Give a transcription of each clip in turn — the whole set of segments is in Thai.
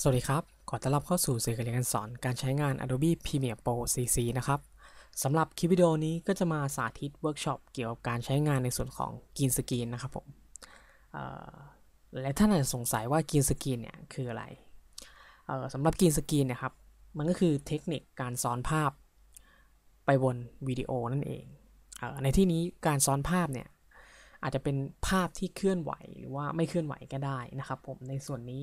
สวัสดีครับ ขอต้อนรับเข้าสู่สื่อการเรียนการสอนการใช้งาน Adobe Premiere Pro CC นะครับสำหรับคลิปวิดีโอนี้ก็จะมาสาธิตเวิร์กช็อปเกี่ยวกับการใช้งานในส่วนของ Green Screen นะครับผมและท่านอาจจะสงสัยว่า Green Screen เนี่ยคืออะไรสำหรับ Green Screen เนะครับ มันก็คือเทคนิคการซ้อนภาพไปบนวิดีโอนั่นเองเออในที่นี้การซ้อนภาพเนี่ยอาจจะเป็นภาพที่เคลื่อนไหวหรือว่าไม่เคลื่อนไหวก็ได้นะครับผมในส่วนนี้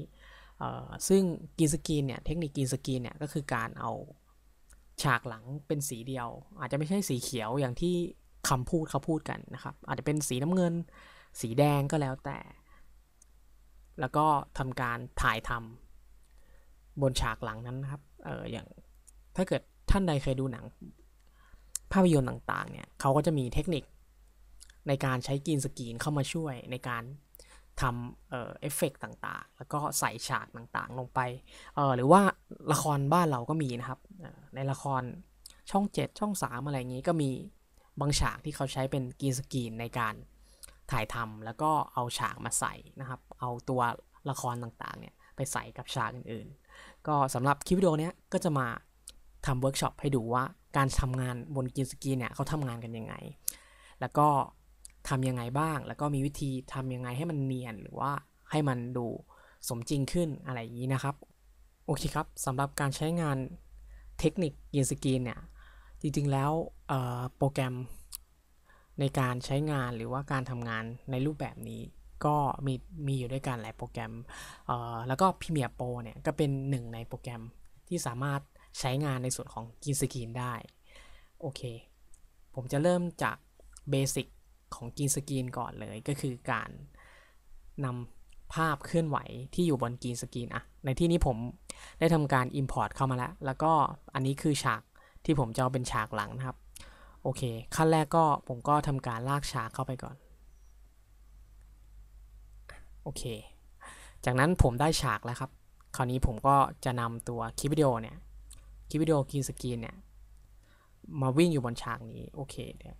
ซึ่งกรีนสกรีนเนี่ยเทคนิคกรีนสกรีนเนี่ยก็คือการเอาฉากหลังเป็นสีเดียว อาจจะไม่ใช่สีเขียวอย่างที่คำพูดเขาพูดกันนะครับ อาจจะเป็นสีน้ำเงิน สีแดงก็แล้วแต่ แล้วก็ทำการถ่ายทำบนฉากหลังนั้นนะครับเอออย่างถ้าเกิดท่านใดเคยดูหนัง ภาพยนตร์ต่างๆเนี่ยเขาก็จะมีเทคนิคในการใช้กรีนสกรีนเข้ามาช่วยในการ ทำเอเอฟเฟกต่างๆ แล้วก็ใส่ฉากต่างๆ ลงไปเออหรือว่าละครบ้านเราก็มีนะครับ ในละครช่อง 7 ช่อง 3 อะไรอย่างนี้ก็มีบางฉากที่เขาใช้เป็นกรีนสกรีนในการถ่ายทำแล้วก็เอาฉากมาใส่นะครับ เอาตัวละครต่างๆเนี่ยไปใส่กับฉากอื่นๆ ก็สำหรับคลิปวิดีโอเนี้ยก็จะมาทำเวิร์กช็อปให้ดูว่าการทำงานบนกรีนสกรีนเนี่ยเขาทำงานกันยังไง แล้วก็ ทำยังไงบ้าง แล้วก็มีวิธีทำยังไงให้มันเนียนหรือว่าให้มันดูสมจริงขึ้นอะไรอย่างนี้นะครับ โอเคครับสำหรับการใช้งานเทคนิคยีนสกรีนเนี่ย จริงๆแล้วโปรแกรมในการใช้งานหรือว่าการทำงานในรูปแบบนี้ก็มีมีอยู่ด้วยกันหลายโปรแกรม แล้วก็ Premiere Pro เนี่ยก็เป็นหนึ่งในโปรแกรมที่สามารถใช้งานในส่วนของกรีนสกรีนได้ โอเค ผมจะเริ่มจากเบสิก ของกรีนสกรีนก่อนเลยก็คือการนำภาพเคลื่อนไหวที่อยู่บนกรีนสกรีนอะในที่นี้ผมได้ทำการ Import เข้ามาแล้ว แล้วก็อันนี้คือฉากที่ผมจะเอาเป็นฉากหลังนะครับ โอเค ขั้นแรกก็ผมก็ทำการลากฉากเข้าไปก่อน โอเค จากนั้นผมได้ฉากแล้วครับ คราวนี้ผมก็จะนำตัวคลิปวิดีโอเนี่ยคลิปวิดีโอกรีนสกรีนเนี่ยมาวิ่งอยู่บนฉากนี้ โอเคเดี๋ยว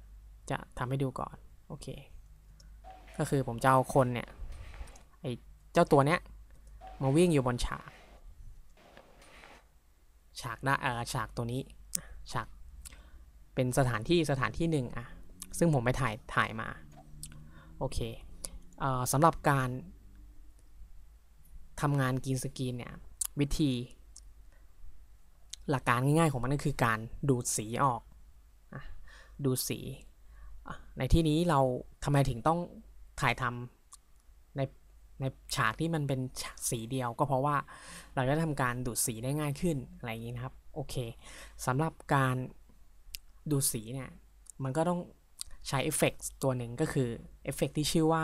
จะทำให้ดูก่อน อเค ก็คือผมจะเอาคนเนี่ย ไอเจ้าตัวเนี้ย มาวิ่งอยู่บนฉาก ฉากได้เออฉากตัวนี้ ฉาก เป็นสถานที่สถานที่หนึ่งอะซึ่งผมไปถ่ายถ่ายมา โอเคเออสำหรับการทำงานกรีนสกรีนเนี่ย วิธี หลักการง่ายๆของมันก็คือการดูดสีออก ดูดสี ในที่นี้เราทำไมถึงต้องถ่ายทำในในฉากที่มันเป็นฉากสีเดียวก็เพราะว่าเราจะทำการดูดสีได้ง่ายขึ้นอะไรอย่างนี้นะครับโอเคสำหรับการดูดสีเนี่ยมันก็ต้องใช้เอฟเฟกตัวหนึ่งก็คือเอฟเฟกที่ชื่อว่า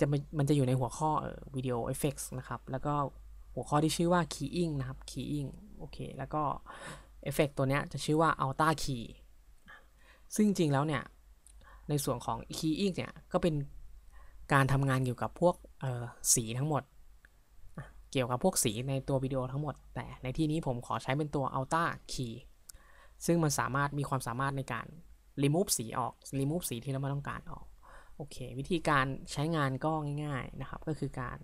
จะมันจะอยู่ในหัวข้อเออวิดีโอเอฟเฟกนะครับแล้วก็หัวข้อที่ชื่อว่า keying นะครับ keying โอเคแล้วก็เอฟเฟกตัวเนี้ยจะชื่อว่า alta key ซึ่งจริงแล้วเนี่ย ในส่วนของ keying เนี่ย ก็เป็นการทำงานเกี่ยวกับพวกสีทั้งหมด เกี่ยวกับพวกสีในตัววิดีโอทั้งหมด แต่ในที่นี้ผมขอใช้เป็นตัว alta key ซึ่งมันสามารถมีความสามารถในการ remove สีออก remove สีที่เราไม่ต้องการออก โอเค วิธีการใช้งานก็ง่าย ๆนะครับ ก็คือการ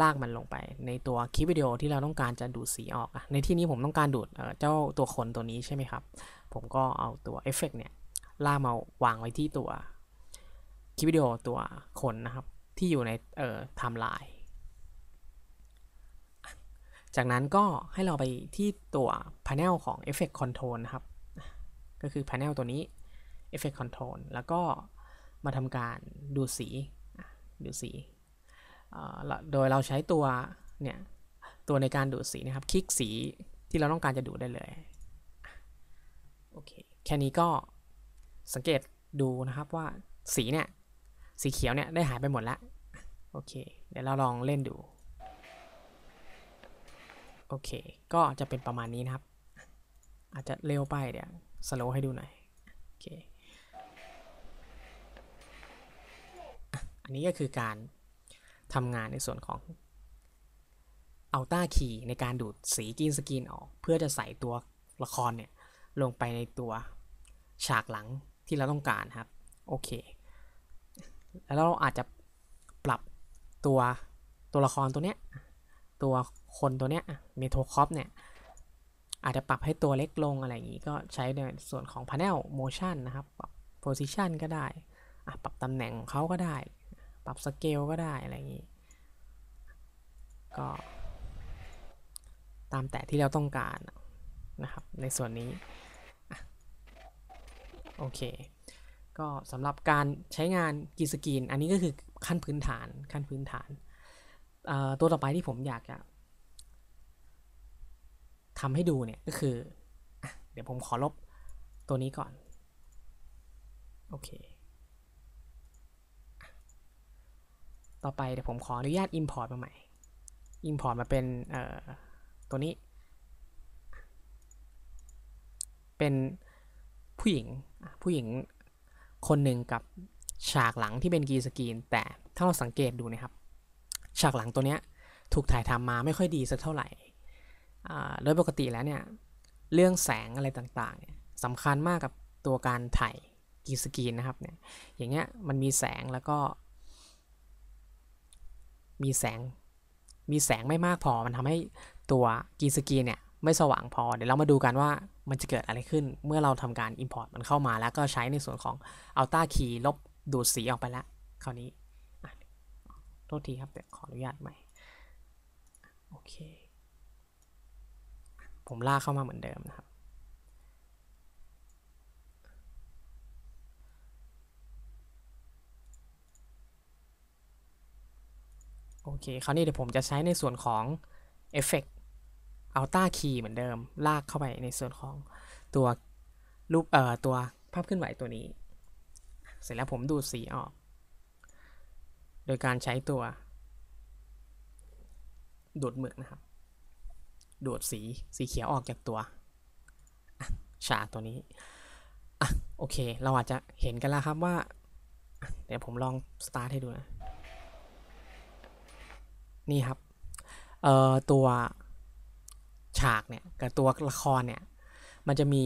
ลากมันลงไปในตัวคลิปวิดีโอที่เราต้องการจะดูดสีออก ในที่นี้ผมต้องการดูดเอ่อเจ้าตัวคนตัวนี้ใช่ไหมครับ ผมก็เอาตัวเอฟเฟกเนี่ยลากมาวางไว้ที่ตัวคลิปวิดีโอตัวคนนะครับ ที่อยู่ในเอ่อไทม์ไลน์จากนั้นก็ให้เราไปที่ตัว Panel ของ Effect Control นะครับ ก็คือ Panel ตัวนี้ Effect Control แล้วก็มาทำการดูสีดูสี โดยเราใช้ตัวเนี่ยตัวในการดูดสีนะครับ คลิกสีที่เราต้องการจะดูดได้เลย โอเค แค่นี้ก็สังเกตดูนะครับว่าสีเนี่ย สีเขียวเนี่ยได้หายไปหมดแล้ว โอเค เดี๋ยวเราลองเล่นดู โอเค ก็จะเป็นประมาณนี้นะครับ อาจจะเร็วไปเดี๋ยวสโลว์ให้ดูหน่อย โอเค อันนี้ก็คือการทำงานในส่วนของ Alta Key ในการดูดสีกรีนสกรีนออก เพื่อจะใส่ตัวละครเนี่ย ลงไปในตัวฉากหลังที่เราต้องการครับ โอเค แล้วเราอาจจะปรับตัวตัวละครตัวเนี้ย ตัวคนตัวเนี้ยเมโทคอปเนี่ยอาจจะปรับให้ตัวเล็กลงอะไรอย่างนี้ก็ใช้ในส่วนของ Panel Motion นะครับปรับ Position ก็ได้ ปรับตำแหน่งของเขาก็ได้ ปรับสเกลก็ได้อะไรอย่างนี้ ก็ตามแต่ที่เราต้องการนะครับในส่วนนี้ โอเค ก็สำหรับการใช้งานกีสกรีน อันนี้ก็คือขั้นพื้นฐานขั้นพื้นฐาน ตัวต่อไปที่ผมอยากจะทำให้ดูเนี่ยก็คืออเดี๋ยวผมขอลบตัวนี้ก่อน โอเค ต่อไปเดี๋ยวผมขออนุญาต Import มาใหม่ Import มาเป็นตัวนี้ เป็น ผู้หญิงผู้หญิงคนหนึ่งกับฉากหลังที่เป็นกีสกรีน แต่ถ้าเราสังเกตดูนะครับ ฉากหลังตัวเนี้ยถูกถ่ายทำมาไม่ค่อยดีสักเท่าไหร่โดยปกติแล้วเนี่ยเรื่องแสงอะไรต่างๆเนี่ยสำคัญมากกับตัวการถ่ายกีสกรีนนะครับเนี่ยอย่างเงี้ยมันมีแสงแล้วก็ มีแสงมีแสงไม่มากพอมันทำให้ตัวกีสกรีนเนี่ยไม่สว่างพอเดี๋ยวเรามาดูกันว่า มันจะเกิดอะไรขึ้นเมื่อเราทำการ Import มันเข้ามาแล้วก็ใช้ในส่วนของ Alta Key ลบดูดสีออกไปแล้วคราวนี้โทษทีครับเดี๋ยวขออนุญาตใหม่โอเค ผมลากเข้ามาเหมือนเดิมนะครับ โอเค คราวนี้เดี๋ยวผมจะใช้ในส่วนของ Effect Alta Key เหมือนเดิม ลากเข้าไปในส่วนของตัวรูปเอ่อตัวภาพเคลื่อนไหวตัวนี้ เสร็จแล้วผมดูดสีออก โดยการใช้ตัว ดูดหมึกนะครับ ดูดสีสีเขียวออกจากตัวฉากตัวนี้อะโอเค เราอาจจะเห็นกันแล้วครับว่า เดี๋ยวผมลองสตาร์ทให้ดูนะ นี่ครับ เอ่อ ตัว ฉากเนี่ยกับตัวละครเนี่ยมันจะมี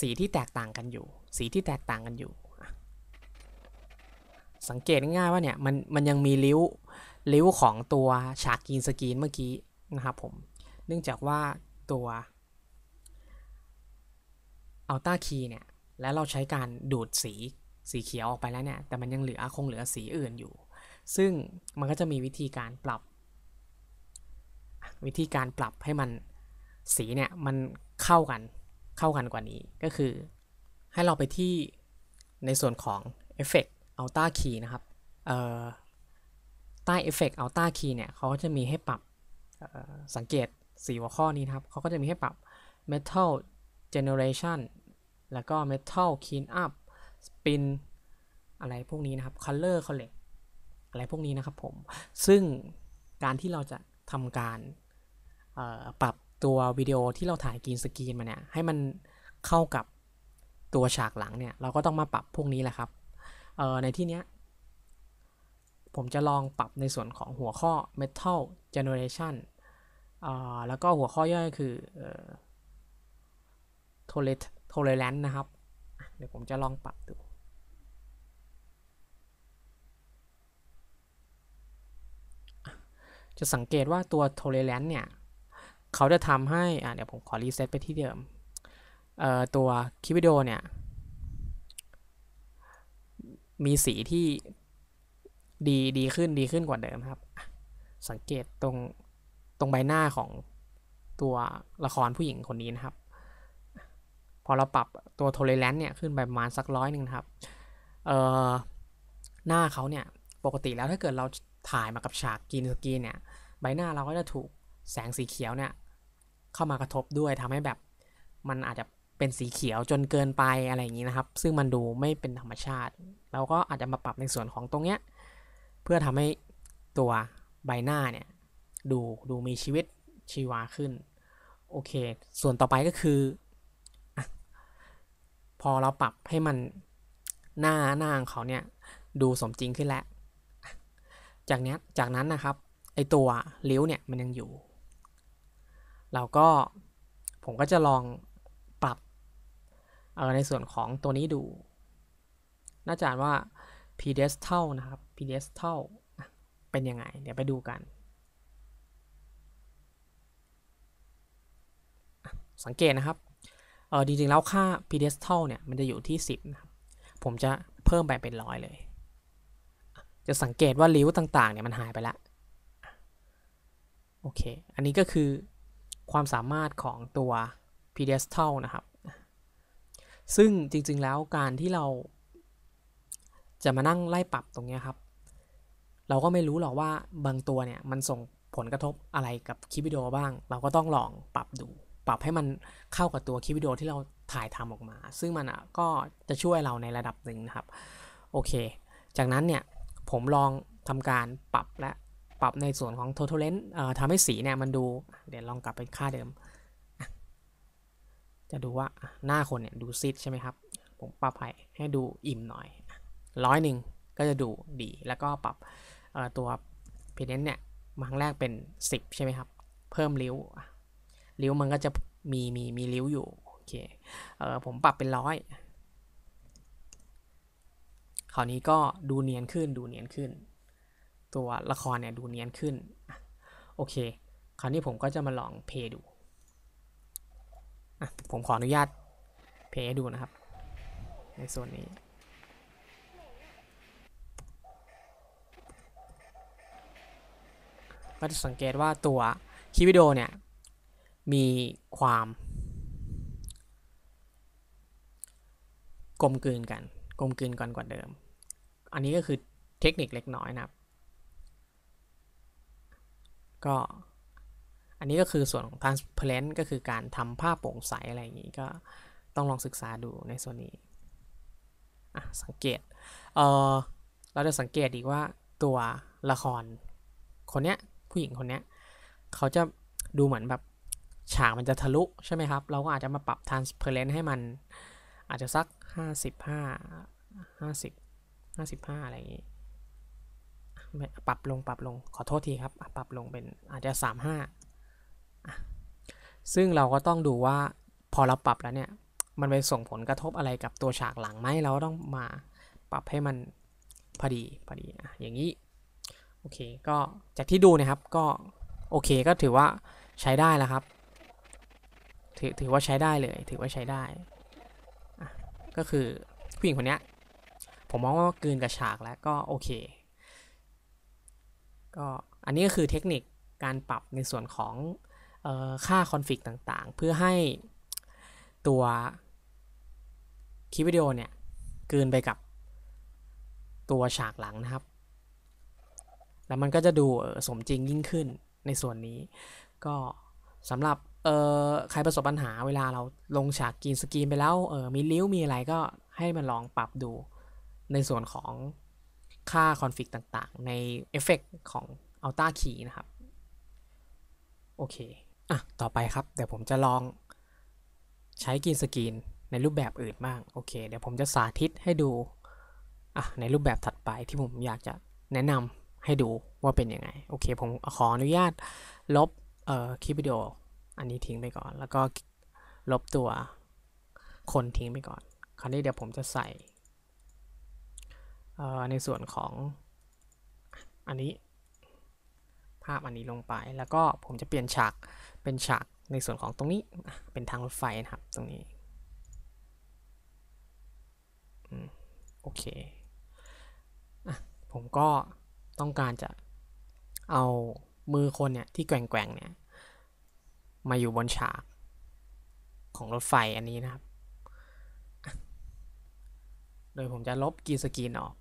สีที่แตกต่างกันอยู่ สีที่แตกต่างกันอยู่ สังเกตง่ายๆว่าเนี่ยมันมันยังมีริ้วริ้วของตัวฉากกรีนสกรีนเมื่อกี้นะครับผม เนื่องจากว่าตัวอัลต้าคีเนี่ยแล้วเราใช้การดูดสีสีเขียวออกไปแล้วเนี่ยแต่มันยังเหลือคงเหลือสีอื่นอยู่ ซึ่งมันก็จะมีวิธีการปรับ วิธีการปรับให้มันสีเนี่ยมันเข้ากันเข้ากันกว่านี้ก็คือ ให้เราไปที่ในส่วนของ Effect Alta Key นะครับใต้ Effect Alta Key เนี่ยเขาก็จะมีให้ปรับสังเกตสีหัวข้อนี้นะครับเขาก็จะมีให้ปรับ Metal Generation แล้วก็ Metal Clean Up Spin อะไรพวกนี้นะครับ Color Collect อะไรพวกนี้นะครับผม ซึ่งการที่เราจะทำการ ปรับตัววิดีโอที่เราถ่ายกรีนสกรีนมาเนี่ยให้มันเข้ากับตัวฉากหลังเนี่ย เราก็ต้องมาปรับพวกนี้แหละครับในที่เนี้ยผมจะลองปรับในส่วนของหัวข้อ Metal Generation แล้วก็หัวข้อย่อยคือ Tolerance นะครับ เดี๋ยวผมจะลองปรับดูจะสังเกตว่าตัว tolerance เนี่ย เขาจะทำให้อะเดี๋ยวผมขอรีเซ็ตไปที่เดิมเอ่อตัวคลิปวิดีโอเนี่ย มีสีที่ดีดีขึ้นดีขึ้นกว่าเดิมครับ สังเกตตรงตรงใบหน้าของตัวละครผู้หญิงคนนี้นะครับ พอเราปรับตัวโทเลแลนต์เนี่ยขึ้นไปประมาณสักร้อยหนึ่งครับเอ่อหน้าเขาเนี่ยปกติแล้วถ้าเกิดเราถ่ายมากับฉากกินสกีเนี่ย ใบหน้าเราก็จะถูก แสงสีเขียวเนี่ยเข้ามากระทบด้วยทำให้แบบมันอาจจะเป็นสีเขียวจนเกินไปอะไรอย่างนี้นะครับ ซึ่งมันดูไม่เป็นธรรมชาติ เราก็อาจจะมาปรับในส่วนของตรงเนี้ยเพื่อทำให้ตัวใบหน้าเนี่ยดูดูมีชีวิตชีวาขึ้นโอเค ส่วนต่อไปก็คืออพอเราปรับให้มันหน้าหน้าของเขาเนี่ยดูสมจริงขึ้นแล้ว จากนี้จากนั้นนะครับไอตัวริ้วเนี่ยมันยังอยู่ เราก็ผมก็จะลองปรับในส่วนของตัวนี้ดูน่าจะว่า pedestal นะครับ pedestal เป็นยังไง เดี๋ยวไปดูกัน สังเกตนะครับเออจริงๆแล้วค่า pedestal เนี่ย มันจะอยู่ที่ 10 นะครับ ผมจะเพิ่มไปเป็นร้อยเลย จะสังเกตว่าริ้วต่างๆ เนี่ย มันหายไปแล้ว โอเค อันนี้ก็คือ ความสามารถของตัว pedestal นะครับ ซึ่งจริงๆแล้วการที่เราจะมานั่งไล่ปรับตรงนี้ครับ เราก็ไม่รู้หรอกว่าบางตัวเนี่ยมันส่งผลกระทบอะไรกับคลิปวิดีโอบ้าง เราก็ต้องลองปรับดู ปรับให้มันเข้ากับตัวคลิปวิดีโอที่เราถ่ายทำออกมา ซึ่งมันก็จะช่วยเราในระดับหนึ่งนะครับ โอเค จากนั้นเนี่ยผมลองทำการปรับและ ปรับในส่วนของ total length ทำให้สีเนี่ยมันดู เดี๋ยวลองกลับไปค่าเดิม จะดูว่าหน้าคนเนี่ยดูซิดใช่ไหมครับ ผมปรับให้ให้ดูอิ่มหน่อยร้อยหนึ่งก็จะดูดี แล้วก็ปรับตัวเพนเนนเนี่ยมาครั้งแรกเป็น 10 ใช่ไหมครับ เพิ่มริ้วริ้วมันก็จะมีมีมีริ้วอยู่โอเคเออผมปรับเป็นร้อยคราวนี้ก็ดูเนียนขึ้นดูเนียนขึ้น ตัวละครเนี่ยดูเนียนขึ้น โอเค คราวนี้ผมก็จะมาลองเพย์ดู ผมขออนุญาตเพย์ดูนะครับ ในส่วนนี้ก็จะสังเกตว่าตัวคลิปวิดีโอเนี่ย มีความกลมกลืนกัน กลมกลืนกันกว่าเดิม อันนี้ก็คือเทคนิคเล็กน้อยนะครับ ก็อันนี้ก็คือส่วนของ transparent ก็คือการทำภาพโปร่งใสอะไรอย่างนี้ก็ต้องลองศึกษาดูในส่วนนี้สังเกตเออเราจะสังเกตอีกว่าตัวละครคนเนี้ยผู้หญิงคนเนี้ยเขาจะดูเหมือนแบบฉากมันจะทะลุใช่ไหมครับ เราก็อาจจะมาปรับ transparent ให้มันอาจจะสัก 55 50 55 อะไรอย่างนี้ ปรับลงปรับลงขอโทษทีครับ ปรับลงเป็นอาจจะ 35 ซึ่งเราก็ต้องดูว่าพอเราปรับแล้วเนี่ย มันไปส่งผลกระทบอะไรกับตัวฉากหลังไหมเราต้องมาปรับให้มันพอดีพอดีอะอย่างนี้ โอเค ก็จากที่ดูนะครับก็โอเคก็ถือว่าใช้ได้แล้วครับ ถือถือว่าใช้ได้เลย ถือว่าใช้ได้ ก็คือผู้หญิงคนนี้ผมมองว่าเกินกับฉากแล้วก็โอเค ก็อันนี้ก็คือเทคนิคการปรับในส่วนของออค่าคอนฟิกต่างๆ เพื่อให้ตัวคลิปวิดีโอเนี่ยเกินไปกับตัวฉากหลังนะครับ แล้วมันก็จะดูสมจริงยิ่งขึ้นในส่วนนี้ ก็สำหรับออใครประสบปัญหาเวลาเราลงฉากกินสกรีนไปแล้วออมีลิ้วมีอะไรก็ให้มันลองปรับดูในส่วนของ ค่าคอนฟิกต่างๆ ในเอฟเฟกของ Ultra Key นะครับ โอเค อะ ต่อไปครับ เดี๋ยวผมจะลองใช้กินสกรีนในรูปแบบอื่นบ้าง โอเค เดี๋ยวผมจะสาธิตให้ดู อะ ในรูปแบบถัดไปที่ผมอยากจะแนะนำให้ดูว่าเป็นยังไง โอเค ผมขออนุญาตลบเอ่อคลิปวิดีโออันนี้ทิ้งไปก่อน แล้วก็ลบตัวคนทิ้งไปก่อน คราวนี้เดี๋ยวผมจะใส่ ในส่วนของอันนี้ ภาพอันนี้ลงไป แล้วก็ผมจะเปลี่ยนฉากเป็นฉากในส่วนของตรงนี้เป็นทางรถไฟนะครับตรงนี้โอเคอผมก็ต้องการจะเอามือคนเนี่ยที่แกว่งๆเนี่ยมาอยู่บนฉากของรถไฟอันนี้นะครับ โดยผมจะลบกีสกรีนออก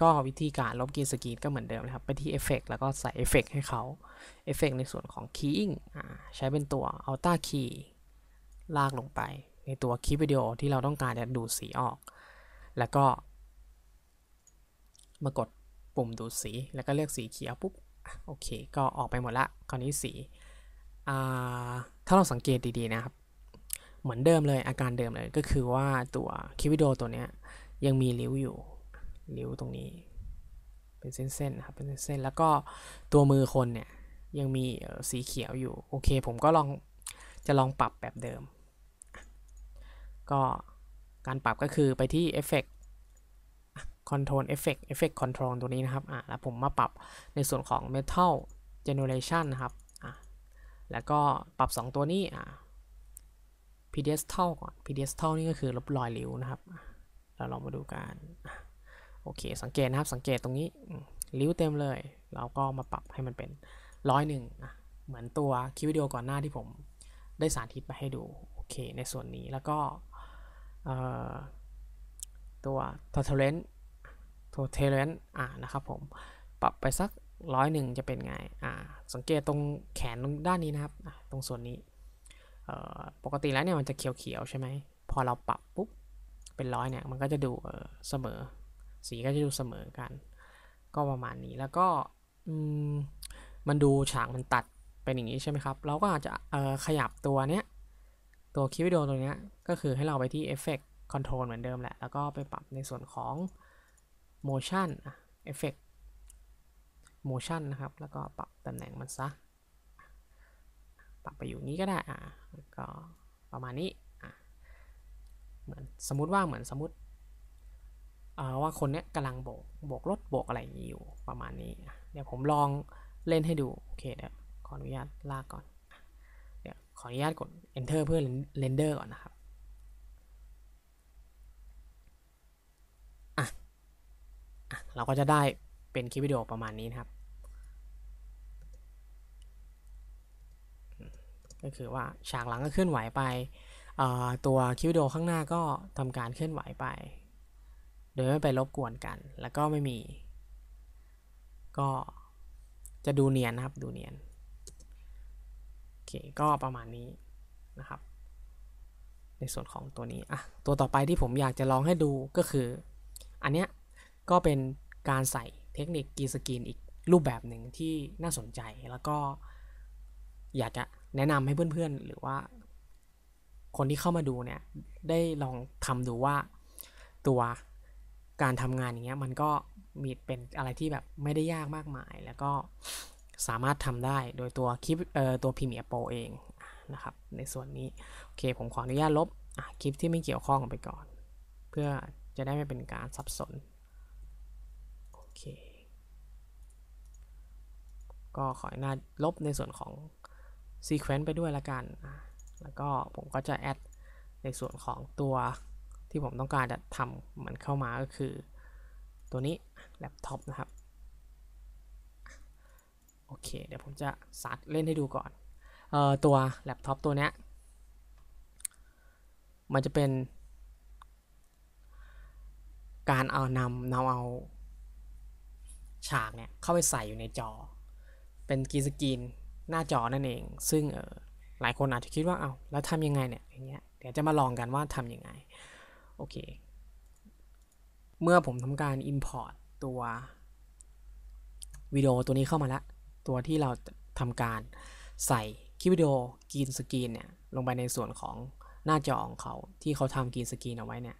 ก็วิธีการลบกีสกรีนก็เหมือนเดิมนะครับ ไปที่เอฟเฟกแล้วก็ใส่เอฟเฟกให้เขาเอฟเฟกในส่วนของ Keying ใช้เป็นตัว Alta Key ลากลงไป ในตัวคลิปวิดีโอที่เราต้องการจะดูดสีออก แล้วก็ มากดปุ่มดูดสี แล้วก็เลือกสีเขียวปุ๊บ โอเค ก็ออกไปหมดละ คราวนี้สี ถ้าเราสังเกตดีๆนะครับ เหมือนเดิมเลยอาการเดิมเลยก็คือว่าตัวคลิปวิดีโอตัวนี้ยังมีริ้วอยู่ ริ้วตรงนี้ เป็นเส้นๆนะครับเป็นเส้นๆแล้วก็ตัวมือคนเนี่ยยังมีสีเขียวอยู่ โอเค ผมก็ลองจะลองปรับแบบเดิม ก็การปรับก็คือไปที่ Effect Control Effect Effect Control ตัวนี้นะครับอ่าแล้วผมมาปรับในส่วนของ Metal Generation นะครับอ่าแล้วก็ปรับ 2 ตัวนี้อ่า pedestal ก่อน pedestal นี่ก็คือลบรอยริ้วนะครับ เราลองมาดูกัน โอเค สังเกตนะครับ สังเกตตรงนี้ริ้วเต็มเลย เราก็มาปรับให้มันเป็นร้อยหนึ่งเหมือนตัวคลิปวิดีโอก่อนหน้าที่ผมได้สาธิตไปให้ดู โอเค ในส่วนนี้แล้วก็ตัว tolerance tolerance อ่านะครับผม ปรับไปสักร้อยหนึ่งจะเป็นไง อ่า สังเกตตรงแขนตรงด้านนี้นะครับ ตรงส่วนนี้ ปกติแล้วเนี่ยมันจะเขียวๆใช่ไหม พอเราปรับปุ๊บ เป็นร้อยเนี่ย มันก็จะดูเสมอ สีก็จะดูเสมอกัน ก็ประมาณนี้แล้วก็มันดูฉากมันตัดเป็นอย่างนี้ใช่ไหมครับ เราก็อาจจะขยับตัวเนี้ย ตัวคลิปวิดีโอตัวเนี้ย ก็คือให้เราไปที่ Effect Control เหมือนเดิมแหละ แล้วก็ไปปรับในส่วนของ Motion Effect motion นะครับ แล้วก็ปรับตำแหน่งมันซะ ปรับไปอยู่นี้ก็ได้อ่าก็ประมาณนี้อ่าเหมือนสมมติว่าเหมือนสมมติ ว่าคนเนี้ยกำลังโบกโบกรถโบกอะไรอยู่ประมาณนี้ เดี๋ยวผมลองเล่นให้ดู โอเคเดี๋ยวขออนุญาตลากก่อน เดี๋ยวขออนุญาตกด enter เพื่อ render ก่อนนะครับอะอะเราก็จะได้เป็นคลิปวิดีโอประมาณนี้นะครับ ก็คือว่าฉากหลังก็เคลื่อนไหวไป ตัวคลิปวิดีโอข้างหน้าก็ทำการเคลื่อนไหวไป โดยไม่ไปรบกวนกัน แล้วก็ไม่มี ก็จะดูเนียนนะครับ ดูเนียน โอเค ก็ประมาณนี้นะครับ ในส่วนของตัวนี้ อะ ตัวต่อไปที่ผมอยากจะลองให้ดูก็คือ อันเนี้ย ก็เป็นการใส่เทคนิคกีสกรีนอีกรูปแบบหนึ่งที่น่าสนใจ แล้วก็อยากจะแนะนำให้เพื่อนๆ หรือว่า คนที่เข้ามาดูเนี่ย ได้ลองทำดูว่าตัว การทำงานอย่างเงี้ยมันก็มีเป็นอะไรที่แบบไม่ได้ยากมากมาย แล้วก็สามารถทำได้โดยตัวคลิปเอ่อตัว Premiere Pro เองนะครับในส่วนนี้ โอเค ผมขออนุญาตลบคลิปที่ไม่เกี่ยวข้องไปก่อน เพื่อจะได้ไม่เป็นการสับสน โอเค ก็ขออนุญาตลบในส่วนของซีเควนต์ไปด้วยละกัน แล้วก็ผมก็จะแอดในส่วนของตัว ที่ผมต้องการจะทำมันเข้ามาก็คือ ตัวนี้แล็ปท็อปนะครับโอเค เดี๋ยวผมจะสัดเล่นให้ดูก่อนเอ่อตัวแล็ปท็อปตัวเนี้ยมันจะเป็น การเอานำนำเอาฉากเนี่ยเข้าไปใส่อยู่ในจอ เป็นกีสกรีนหน้าจอนั่นเอง ซึ่งเออหลายคนอาจจะคิดว่าเอา้าแล้วทำยังไงเนี่ยอย่างเงี้ยเดี๋ยวจะมาลองกันว่าทำยังไง โอเค เมื่อผมทำการ Import ตัววิดีโอตัวนี้เข้ามาแล้วตัวที่เราทำการใส่คลิปวิดีโอกรีนสกรีนเนี่ยลงไปในส่วนของหน้าจอของเขาที่เขาทำกรีนสกรีนเอาไว้เนี่ย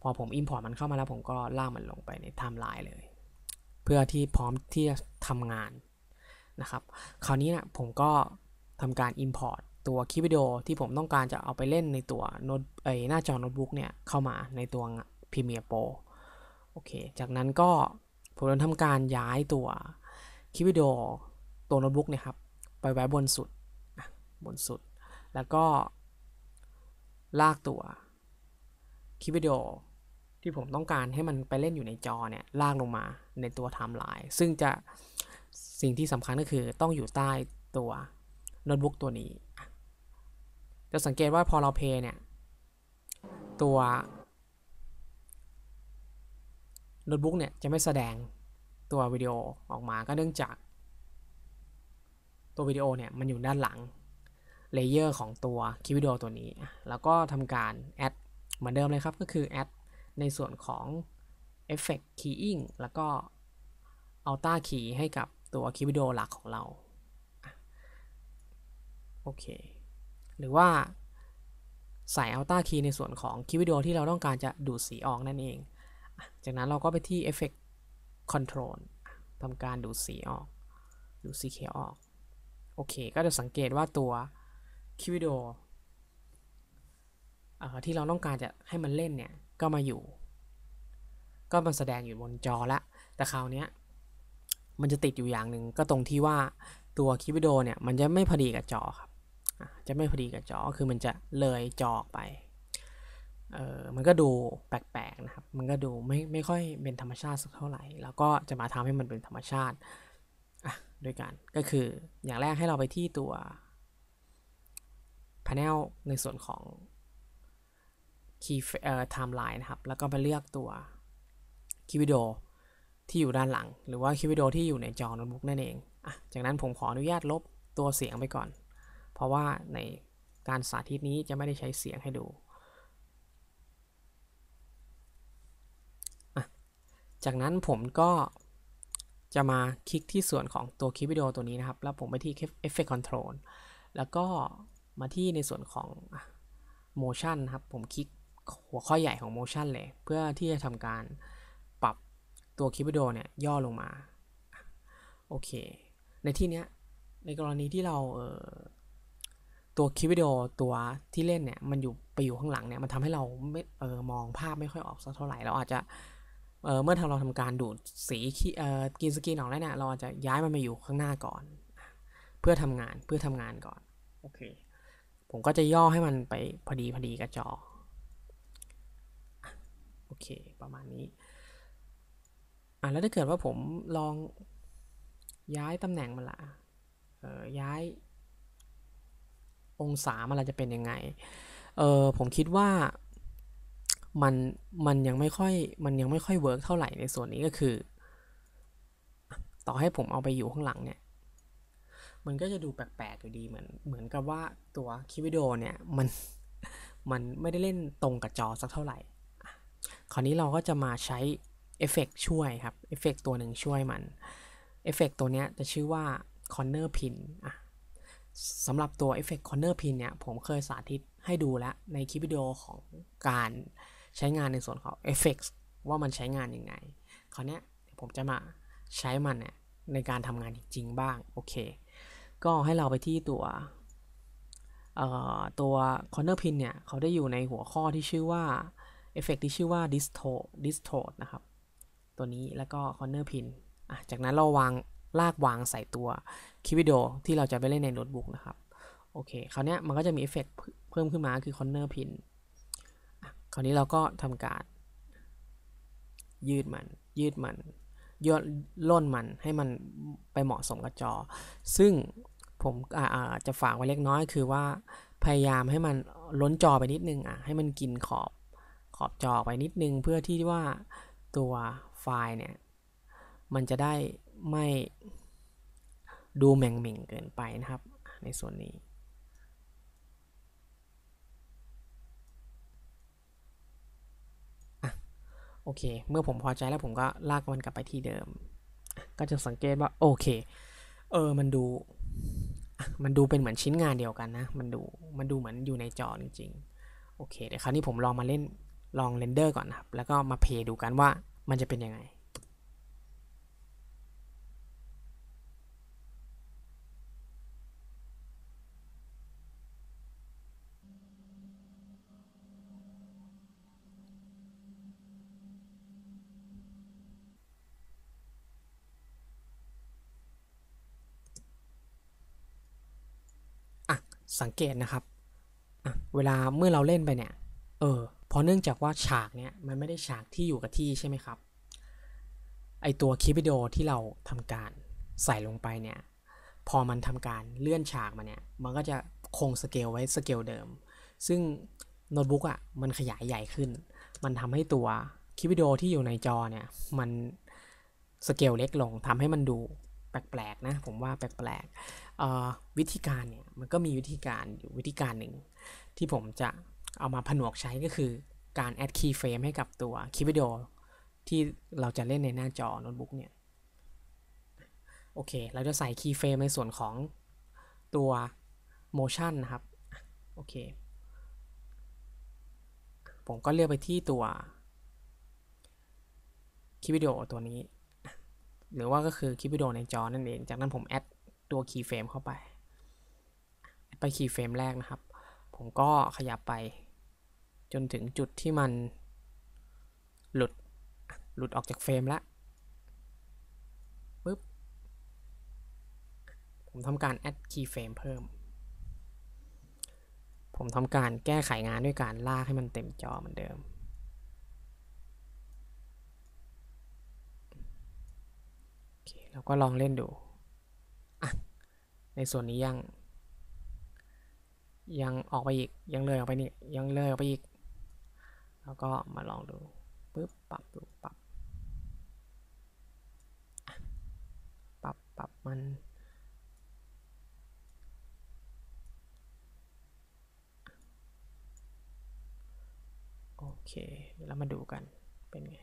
พอผม Import มันเข้ามาแล้วผมก็ลากมันลงไปในไทม์ไลน์เลย เพื่อที่พร้อมที่จะทำงานนะครับ คราวนี้นะผมก็ทำการ Import ตัวคลิปวิดีโอที่ผมต้องการจะเอาไปเล่นในตัวโน้ตไอหน้าจอโน้ตบุ๊กเนี่ยเข้ามาในตัว Premiere Pro โอเค จากนั้นก็ผมจะทำการย้ายตัวคลิปวิดีโอตัวโน้ตบุ๊กเนี่ยครับไปไว้บนสุดบนสุด แล้วก็ลากตัวคลิปวิดีโอที่ผมต้องการให้มันไปเล่นอยู่ในจอเนี่ยลากลงมาในตัวไทม์ไลน์ซึ่งจะสิ่งที่สำคัญก็คือต้องอยู่ใต้ตัวโน้ตบุ๊กตัวนี้ จะสังเกตว่าพอเราเพย์เนี่ย ตัวโน้ตบุ๊กเนี่ยจะไม่แสดงตัววิดีโอออกมาก็เนื่องจาก ตัววิดีโอเนี่ยมันอยู่ด้านหลังเลเยอร์ของตัวคลิปวิดีโอตัวนี้ แล้วก็ทำการแอดเหมือนเดิมเลยครับ ก็คือแอดในส่วนของ Effect Keying แล้วก็ Alta Key ให้กับตัวคลิปวิดีโอหลักของเรา โอเค หรือว่าใส่ Alta Key ในส่วนของคลิปวิดีโอที่เราต้องการจะดูดสีออกนั่นเอง จากนั้นเราก็ไปที่ Effect Control ทำการดูดสีออก ดูดสีเขียวออก โอเค ก็จะสังเกตว่าตัวคลิปวิดีโอที่เราต้องการจะให้มันเล่นเนี่ย ก็มาอยู่ ก็มาแสดงอยู่บนจอละแต่คราวนี้มันจะติดอยู่อย่างหนึ่งก็ตรงที่ว่าตัวคลิปวิดีโอเนี่ย มันจะไม่พอดีกับจอครับ จะไม่พอดีกับจอคือมันจะเลยจออกไปเออมันก็ดูแปลกๆนะครับ มันก็ดูไม่ไม่ค่อยเป็นธรรมชาติสักเท่าไหร่ แล้วก็จะมาทำให้มันเป็นธรรมชาติอะด้วยกันก็คืออย่างแรกให้เราไปที่ตัว panel ในส่วนของ key เอ่อ timeline นะครับ แล้วก็ไปเลือกตัวคลิปวิดีโอที่อยู่ด้านหลัง หรือว่าคลิปวิดีโอที่อยู่ในจอโน้ตบุ๊กนั่นเองอะจากนั้นผมขออนุญาตลบตัวเสียงไปก่อน เพราะว่าในการสาธิตนี้จะไม่ได้ใช้เสียงให้ดู จากนั้นผมก็จะมาคลิกที่ส่วนของตัวคลิปวิดีโอตัวนี้นะครับ แล้วผมไปที่ Effect Control แล้วก็มาที่ในส่วนของ motion นครับ ผมคลิกหัวข้อใหญ่ของ motion เลย เพื่อที่จะทำการปรับตัวคลิปวิดีโอเนี่ยย่อลงมา โอเค ในที่เนี้ยในกรณีที่เราเออ ตัวคลิปวิดีโอตัวที่เล่นเนี่ยมันอยู่ไปอยู่ข้างหลังเนี่ยมันทำให้เราไม่เออมองภาพไม่ค่อยออกสักเท่าไหร่เราอาจจะเออเมื่อเราทำการดูดสีเอ่อกินสกรีนออกแล้วเนี่ยเราอาจจะย้ายมันมาอยู่ข้างหน้าก่อน เพื่อทำงานเพื่อทำงานก่อนโอเคผมก็จะย่อให้มันไปพอดีพอดีกับจอโอเคประมาณนี้อะแล้วถ้าเกิดว่าผมลองย้ายตำแหน่งมันละเออย้าย องศามันจะเป็นยังไง เออผมคิดว่ามันมันยังไม่ค่อยมันยังไม่ค่อยเวิร์กเท่าไหร่ในส่วนนี้ก็คือ ต่อให้ผมเอาไปอยู่ข้างหลังเนี่ย มันก็จะดูแปลกๆอยู่ดีเหมือนเหมือนกับว่าตัวคลิปวิดีโอเนี่ยมันมันไม่ได้เล่นตรงกับจอสักเท่าไหร่ คราวนี้เราก็จะมาใช้เอฟเฟกช่วยครับ เอฟเฟกตัวหนึ่งช่วยมัน เอฟเฟกตัวเนี้ยจะชื่อว่า corner pin อะ สำหรับตัวเอฟเฟก corner pin เนี่ย ผมเคยสาธิตให้ดูแล้ว ในคลิปวิดีโอของการใช้งานในส่วนของเอฟเฟกว่ามันใช้งานยังไง คราวนี้ผมจะมาใช้มันเนี่ยในการทำงานจริงๆบ้าง โอเค ก็ให้เราไปที่ตัวตัว corner pin เนี่ย เขาได้อยู่ในหัวข้อที่ชื่อว่าเอฟเฟกที่ชื่อว่า distort distort นะครับ ตัวนี้แล้วก็ corner pin จากนั้นเราวาง ลากวางใส่ตัวคลิปวิดีโอที่เราจะไปเล่นในโน้ตบุ๊กนะครับ โอเค คราวนี้มันก็จะมีเอฟเฟกเพิ่มขึ้นมาคือ corner pin คราวนี้เราก็ทำการ ยืดมัน ยืดมันย่นล่นมันให้มันไปเหมาะสมกับจอ ซึ่งผมอาจจะฝากไว้เล็กน้อยคือว่าพยายามให้มันล้นจอไปนิดนึงอะให้มันกินขอบขอบจอไปนิดนึง เพื่อที่ว่าตัวไฟล์เนี่ย มันจะได้ ไม่ดูแมงมิงเกินไปนะครับ ในส่วนนี้ โอเค เมื่อผมพอใจแล้วผมก็ลากมันกลับไปที่เดิม ก็จะสังเกตว่าโอเค เออ มันดู มันดูเป็นเหมือนชิ้นงานเดียวกันนะ มันดู มันดูเหมือนอยู่ในจอจริงๆ โอเค เดี๋ยวคราวนี้ผมลองมาเล่นลองเรนเดอร์ก่อนนะครับ แล้วก็มาเพย์ดูกันว่ามันจะเป็นยังไง สังเกตนะครับเวลาเมื่อเราเล่นไปเนี่ย เออพอเนื่องจากว่าฉากเนี่ยมันไม่ได้ฉากที่อยู่กับที่ใช่ไหมครับ ไอตัวคลิปวิดีโอที่เราทำการใส่ลงไปเนี่ย พอมันทำการเลื่อนฉากมาเนี่ย มันก็จะคงสเกลไว้สเกลเดิม ซึ่งโน้ตบุ๊กอะมันขยายใหญ่ขึ้น มันทำให้ตัวคลิปวิดีโอที่อยู่ในจอเนี่ย มันสเกลเล็กลงทำให้มันดู ปลกๆนะผมว่าแปลกๆวิธีการเนี่ยมันก็มีวิธีการอยู่วิธีการหนึ่ง ที่ผมจะเอามาผนวกใช้ก็คือการ add keyframe ให้กับตัวคลิปวิดีโอที่เราจะเล่นในหน้าจอโน้ตบุ๊กเนี่ยโอเค เราจะใส่ keyframe ในส่วนของตัว motion นะครับโอเค ผมก็เลือกไปที่ตัวคลิปวิดีโอตัวนี้ หรือว่าก็คือคลิปวิดีโอในจอนั่นเอง จากนั้นผมแอดตัวคีย์เฟรมเข้าไป ไปคีย์เฟรมแรกนะครับ ผมก็ขยับไป จนถึงจุดที่มันหลุด หลุดออกจากเฟรมแล้วปึ๊บ ผมทำการแอดคีย์เฟรมเพิ่ม ผมทำการแก้ไขงานด้วยการลากให้มันเต็มจอเหมือนเดิม โอ เราก็ลองเล่นดูอะในส่วนนี้ยัง ยังออกไปอีกยังเลยออกไปนี่ยังเลยออกไปอีก แล้วก็มาลองดูปึ๊บปรับดูปรับปรับปรับมันโอเคเดี๋ยวเรามาดูกันเป็นไง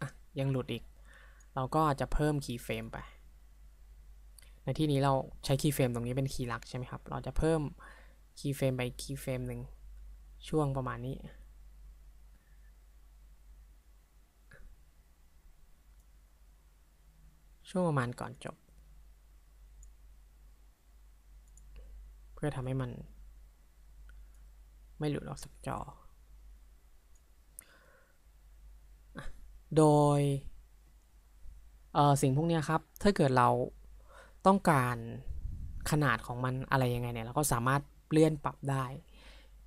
อะ ยังหลุดอีก เราก็จะเพิ่มคีย์เฟรมไป ในที่นี้เราใช้คีย์เฟรมตรงนี้เป็นคีย์หลักใช่ไหมครับ เราจะเพิ่มคีย์เฟรมไปคีย์เฟรมหนึ่งช่วงประมาณนี้ ช่วงประมาณก่อนจบ เพื่อทำให้มัน ไม่หลุดออกจากจอ โดยสิ่งพวกนี้ครับ ถ้าเกิดเราต้องการขนาดของมันอะไรยังไงเนี่ยเราก็สามารถเลื่อนปรับได้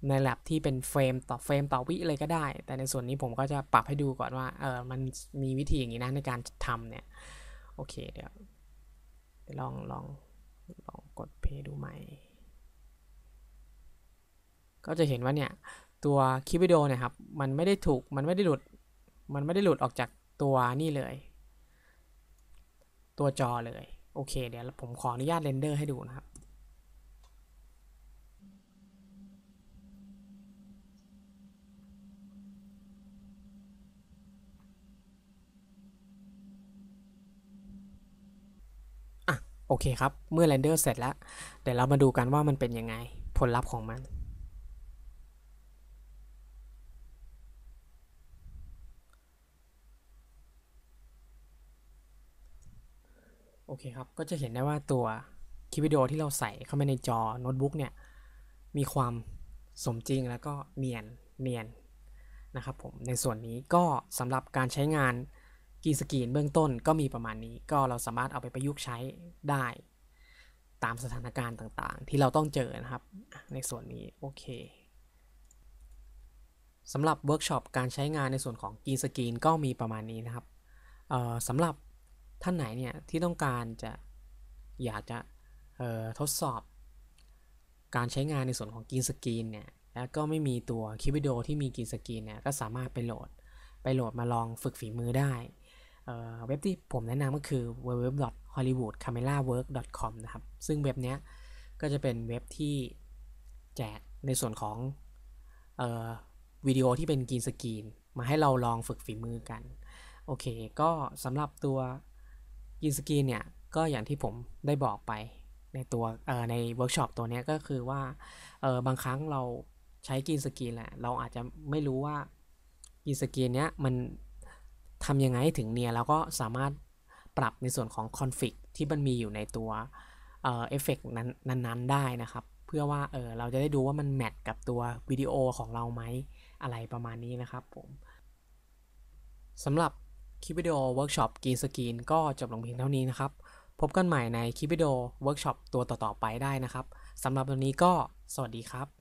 ในแลบที่เป็นเฟรมต่อเฟรมต่อวิเลยก็ได้ แต่ในส่วนนี้ผมก็จะปรับให้ดูก่อนว่าเออมันมีวิธีอย่างนี้นะในการทำเนี่ย โอเคเดี๋ยวลองลองลองกดเพย์ดูใหม่ ก็จะเห็นว่าเนี่ย ตัวคลิปวิดีโอเนี่ยครับ มันไม่ได้ถูกมันไม่ได้หลุด มันไม่ได้หลุดออกจากตัวนี่เลย ตัวจอเลย โอเค เดี๋ยวผมขออนุญาตเรนเดอร์ให้ดูนะครับอะโอเคครับ เมื่อเรนเดอร์เสร็จแล้ว เดี๋ยวเรามาดูกันว่ามันเป็นยังไง ผลลัพธ์ของมัน โอเคครับ ก็จะเห็นได้ว่าตัวคลิปวิดีโอที่เราใส่เข้ามาในจอโน้ตบุ๊กเนี่ย มีความสมจริงแล้วก็เนียนเนียนนะครับผม ในส่วนนี้ก็สำหรับการใช้งานกรีนสกรีนเบื้องต้นก็มีประมาณนี้ ก็เราสามารถเอาไปประยุกต์ใช้ได้ ตามสถานการณ์ต่างๆ ที่เราต้องเจอนะครับ ในส่วนนี้โอเคสำหรับเวิร์กช็อปการใช้งานในส่วนของกรีนสกรีนก็มีประมาณนี้นะครับสำหรับ ท่านไหนเนี่ยที่ต้องการจะอยากจะทดสอบ การใช้งานในส่วนของกรีนสกรีนเนี่ยแล้วก็ไม่มีตัวคลิปวิดีโอที่มีกรีนสกรีนเนี่ยก็สามารถไปโหลดไปโหลดมาลองฝึกฝีมือได้เว็บที่ผมแนะนำก็คือ www.hollywoodcamerawork.com นะครับ ซึ่งเว็บนี้ก็จะเป็นเว็บที่แจกในส่วนของวิดีโอที่เป็นกรีนสกรีนมาให้เราลองฝึกฝีมือกัน โอเค ก็สำหรับตัว กรีนสกรีนเนี่ยก็อย่างที่ผมได้บอกไปในตัวในเวิร์กช็อปตัวนี้ก็คือว่าบางครั้งเราใช้กรีนสกรีนแหละ เราอาจจะไม่รู้ว่ากรีนสกรีนเนี้ยมันทำยังไงถึงเนี่ยเราก็สามารถปรับในส่วนของคอนฟิกที่มันมีอยู่ในตัวเอฟเฟกนั้นนั้นๆได้นะครับ เพื่อว่าเออเราจะได้ดูว่ามันแมทกับตัววิดีโอของเราไหมอะไรประมาณนี้นะครับผมสำหรับ คลิปวิดีโอเวิร์กช็อปกรีนสกรีนก็จบลงเพียงเท่านี้นะครับ พบกันใหม่ในคลิปวิดีโอเวิร์กช็อปตัวต่อๆไปได้นะครับสำหรับวันนี้ก็สวัสดีครับ